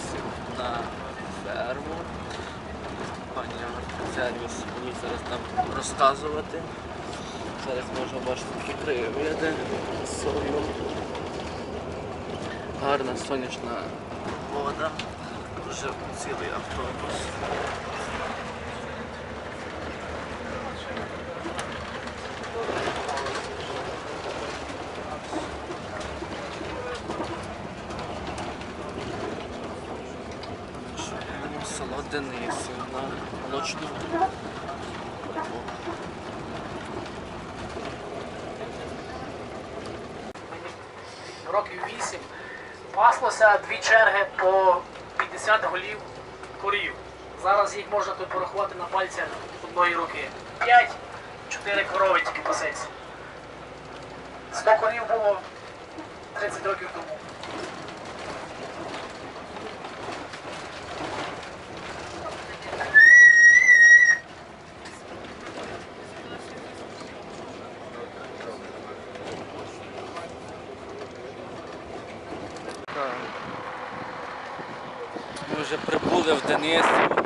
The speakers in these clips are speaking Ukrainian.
Денисів на ферму. Пані сервіс мені зараз там розказувати. Зараз можна бачити такі привиди. Сою. Гарна сонячна вода. Дуже цілий автобус. Село Денисів на молочну. років 8 паслося дві черги по 50 голів корів. Зараз їх можна тут порахувати на пальцях одної руки. 5, 4 корови тільки пасеться. 100 корів було 30 років тому. Так. Ми вже прибули в Денисів.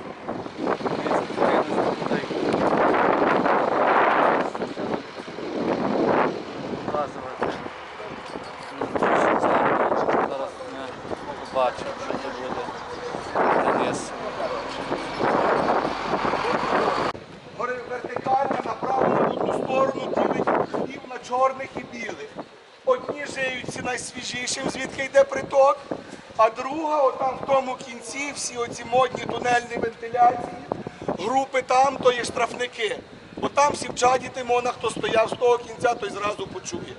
Зараз ми що це буде. Горе- вертикально направлено одну сторону ділить хлів на чорних і білих. Одні жиються найсвіжішим, звідки йде приток, а друга, отам в тому кінці, всі оці модні тунельні вентиляції, групи там, то є штрафники. Бо там всі в чаді Тимона, хто стояв з того кінця, той зразу почує.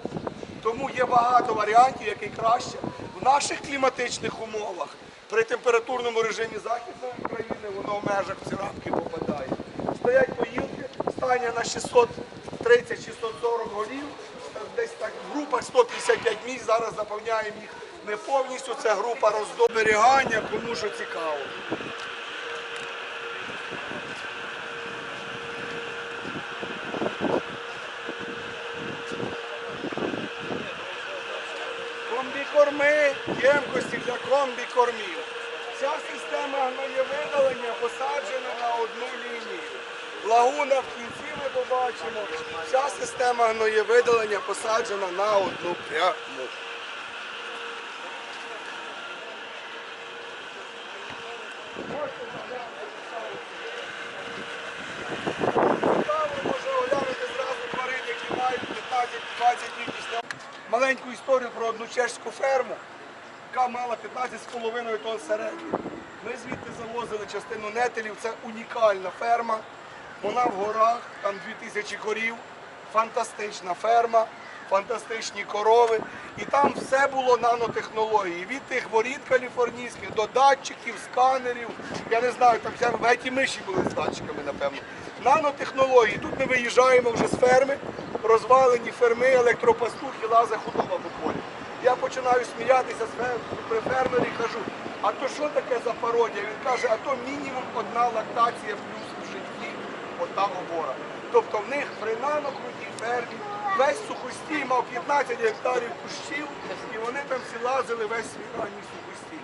Тому є багато варіантів, який краще. В наших кліматичних умовах при температурному режимі Західної України воно в межах в ці рамки попадає. Стоять поїлки, стання на 630-640 голів, десь так в групах 155 місць, зараз заповняємо їх не повністю. Це група роздоберігання, кому що цікаво. Комбікорми, ємкості для комбікормів. Ця система гноєвидалення посаджена на одну лінію. Лагуна в кінці ми побачимо. Ця система гноєвидалення посаджена на одну пряму. Маленьку історію про одну чешську ферму, яка мала 15,5 тонн середньої. Ми звідти завозили частину нетелів, це унікальна ферма. Вона в горах, там 2000 корів, фантастична ферма, фантастичні корови. І там все було нанотехнології. Від тих воріт каліфорнійських до датчиків, сканерів. Я не знаю, там геть і миші були з датчиками, напевно. Нанотехнології. Тут ми виїжджаємо вже з ферми, розвалені ферми, електропастух і лаза худоба по полі. Я починаю сміятися при фермері кажу, а то що таке за пародія? Він каже, а то мінімум одна лактація плюс в житті, ота обора. Тобто в них при нанокрутій фермі весь сухостій мав 15 гектарів кущів, і вони там всі лазили весь свій ранній сухостій.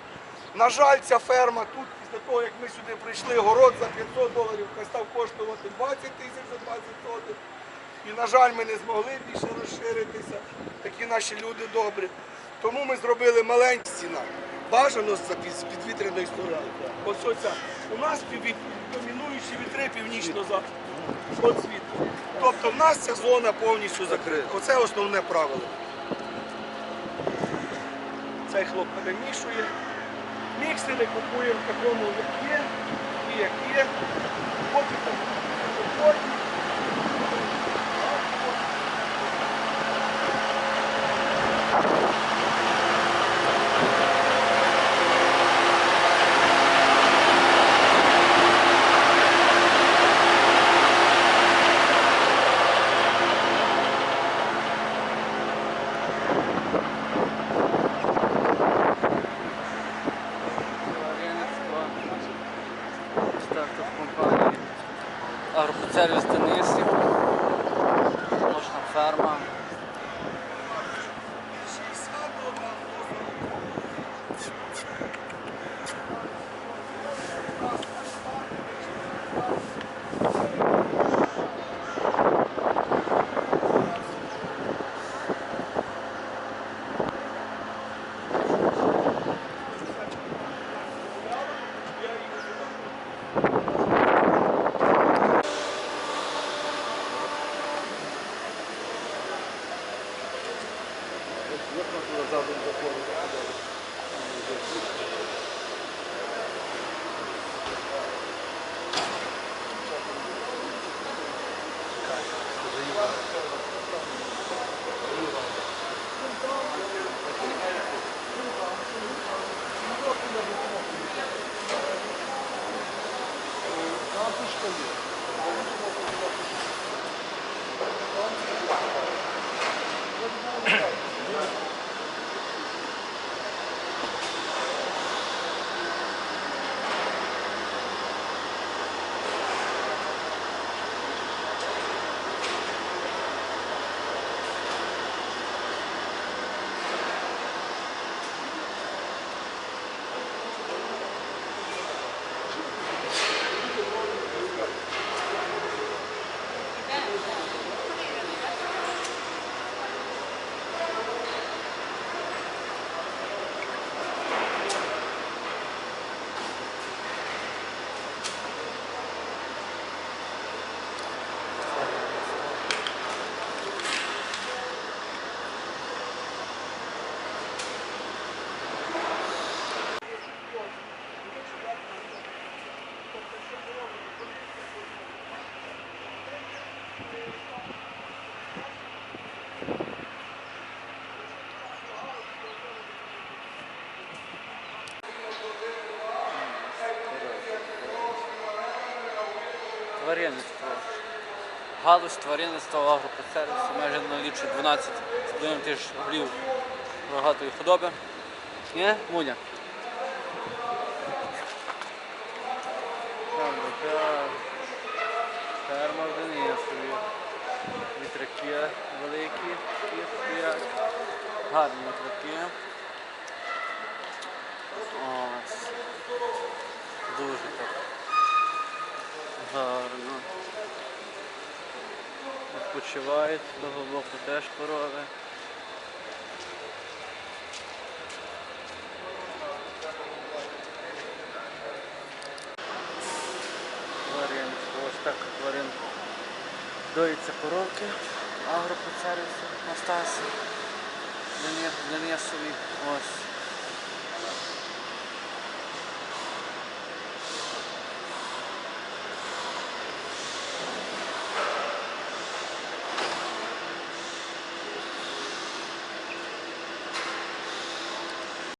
На жаль, ця ферма тут, після того, як ми сюди прийшли, город за 500 доларів став коштувати 20 тисяч за 20 сотих. І, на жаль, ми не змогли більше розширитися. Такі наші люди добрі. Тому ми зробили маленьку стіна. Бажано з підвітряної сторони. Ось оця. У нас домінуючі вітри північно-західні. Тобто в нас ця зона повністю закрита. Оце основне правило. Цей хлоп перемішує. Міксери купуємо в такому, як є, і як є. Поки bellissimo, nostra ferma duas aulas de Тваринництво. Галузь тваринництва в агропроцесі майже налічує 12 з половиною тисяч голів рогатої худоби. Ні, Муня? Ферма в Денисові. Вітряки великі, стоять. Гарні вітряки. Ось. Дуже так. Гарно. Відпочивають, з того боку теж корови. Тварин, ось так тварин. Доїться коровки, агропроцервісу, Настасі, Денисові. Ось.